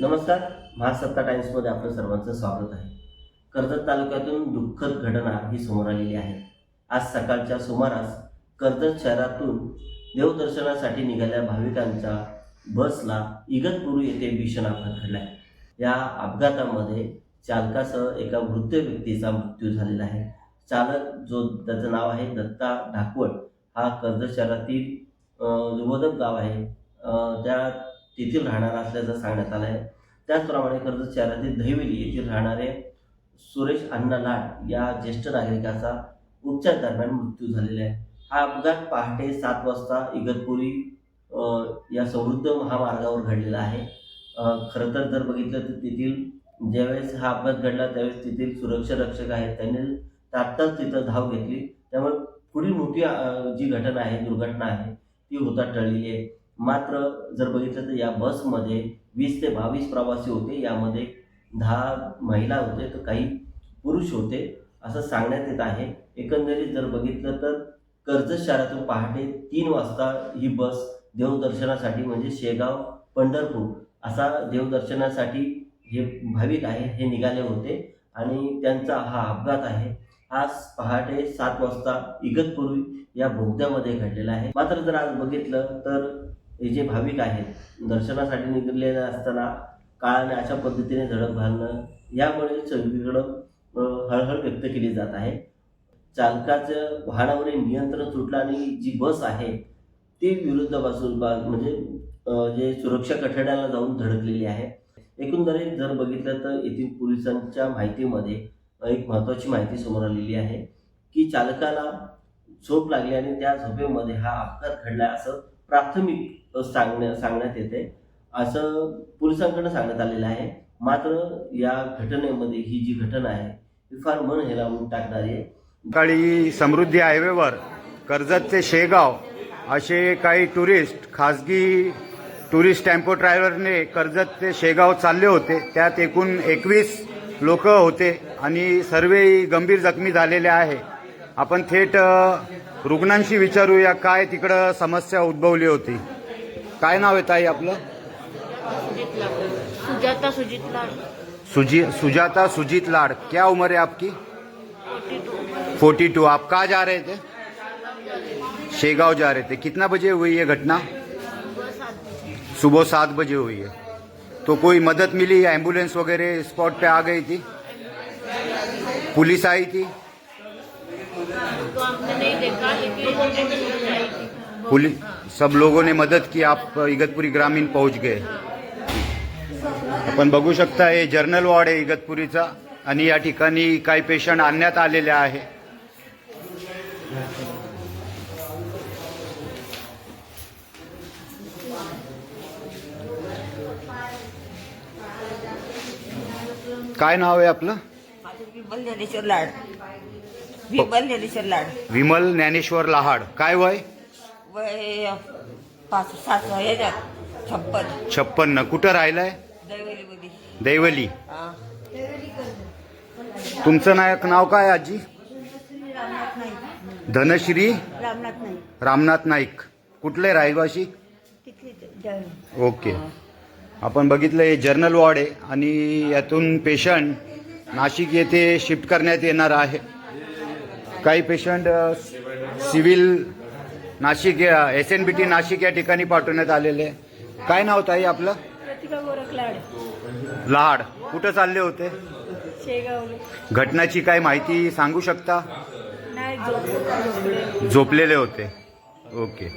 नमस्कार महासत्ता टाइम्समध्ये आपलं सर्वांचं स्वागत आहे. कर्जत तालुक्यातून दुःखद घटना ही समोर आलेली आहे. आज सकाळच्या सुमारास कर्जत शहरातून देवदर्शनासाठी निघाल्या भाविकांच्या बसला इगतपुरी येथे भीषण अपघात घडला आहे या अपघातामध्ये चालकासह एका वृद्ध व्यक्तीचा मृत्यू झालेला आहे. चालक जो त्याचं नाव आहे दत्ता ढाकवड हा कर्जत शहरातील अं, गाव आहे. त्या तेथील राहणारा असल्याचं सांगण्यात आलं आहे त्याचप्रमाणे कर्जत शहरातील दहिवेली येथील राहणारे सुरेश अण्णा लाट या ज्येष्ठ नागरिकाचा उपचार दरम्यान मृत्यू झालेला आहे. हा अपघात पहाटे सात वाजता इगतपुरी या समृद्ध महामार्गावर घडलेला आहे. खरं तर जर बघितलं तर तेथील ज्यावेळेस हा अपघात घडला त्यावेळेस तेथील सुरक्षा रक्षक आहेत त्यांनी तात्काळ तिथं धाव घेतली. त्यामुळे पुढील मोठी जी घटना आहे दुर्घटना आहे ती होता टळली आहे. मात्र जर बघितलं तर या बसमध्ये वीस ते बावीस प्रवासी होते यामध्ये दहा महिला होते तर काही पुरुष होते असं सांगण्यात येत आहे. एकंदरीत जर बघितलं तर कर्जत शहरातून पहाटे तीन वाजता ही बस देवदर्शनासाठी म्हणजे शेगाव पंढरपूर असा देवदर्शनासाठी हे भाविक आहे हे निघाले होते. आणि त्यांचा हा अपघात आहे. आज पहाटे सात वाजता इगतपुरी या बोगद्यामध्ये घडलेला आहे. मात्र जर आज बघितलं तर हे जे भाविक आहेत दर्शनासाठी निघालेले असताना काळाने अशा पद्धतीने झडप घालणं यामुळे सगळीकडं हळहळ व्यक्त केली जात आहे. चालकाचं वाहनावरील नियंत्रण सुटलं आणि जी बस आहे ती विरुद्ध बाजू बा म्हणजे जे सुरक्षा कठड्याला जाऊन धडकलेली आहे. एकंदरीत जर बघितलं तर येथील पोलिसांच्या माहितीमध्ये एक महत्त्वाची माहिती समोर आलेली आहे की चालकाला झोप लागली आणि त्या झोपेमध्ये हा अपघात घडला असं प्राथमिक सांगण्या सांगण्यात येते. असं पोलिसांकडे सांगण्यात आलेलं आहे. मात्र या घटनेमध्ये ही जी घटना आहे ही फार मन हेलावून टाकणारी आहे. सकाळी समृद्धी हायवेवर कर्जत ते शेगाव असे काही टुरिस्ट खासगी टुरिस्ट टेम्पो ड्रायव्हरने कर्जत ते शेगाव चालले होते. त्यात एकूण एकवीस लोक होते आणि सर्व गंभीर जखमी झालेले आहे. आपण थेट रुग्णांशी विचारूया काय तिकडं समस्या उद्भवली होती? काय नाव आहे ताई आपलं? सुजीत सुजाता लाड. सुजी सुजाता सुजीत लाड. क्या उम्र है आपकी? Forty two. आप कहाँ जा रहे थे? शेगांव जा रहे थे. कितना बजे हुई ये घटना? सुबह सात बजे। सुबह सात बजे हुई है। तो कोई मदद मिली? एम्बुलेंस वगैरह स्पॉट पे आ गई थी? पुलिस आई थी? तो हमने नहीं देखा लेकिन पुलिस सब लोगों ने मदद की आप इगतपुरी ग्रामीण पहुंच गए। आपण बघू शकता हे जर्नल वॉर्ड आहे इगतपुरीचा आणि या ठिकाणी काही पेशंट आणण्यात आलेले आहे. काय नाव आहे आपलं? ज्ञानेश्वर लाड. विमल ज्ञानेश्वर लाड. विमल ज्ञानेश्वर लहाड. काय वय? वय पाच सात ह्याच्यात छप्पन. छप्पन्न कुठं राहिलंय? दैवलीमध्ये. दैवली. हा. तुमचं नायक नाव काय आजी? रामनाथ नाईक. धनश्री? रामनाथ नाईक. रामनाथ नाईक. कुठले रहिवाशी तिथले ओके. आपण बघितलं हे जर्नल वॉर्ड आहे आणि यातून पेशंट नाशिक येथे शिफ्ट करण्यात येणार आहे. काही patient civil Nashik S N B T Nashik या ठिकाणी पाठवण्यात आलेले. काय नाव ताई आपलं? लाड. लहाड कुठं चालले होते? घटनाची काय माहिती सांगू शकता? झोपलेले होते. ओके.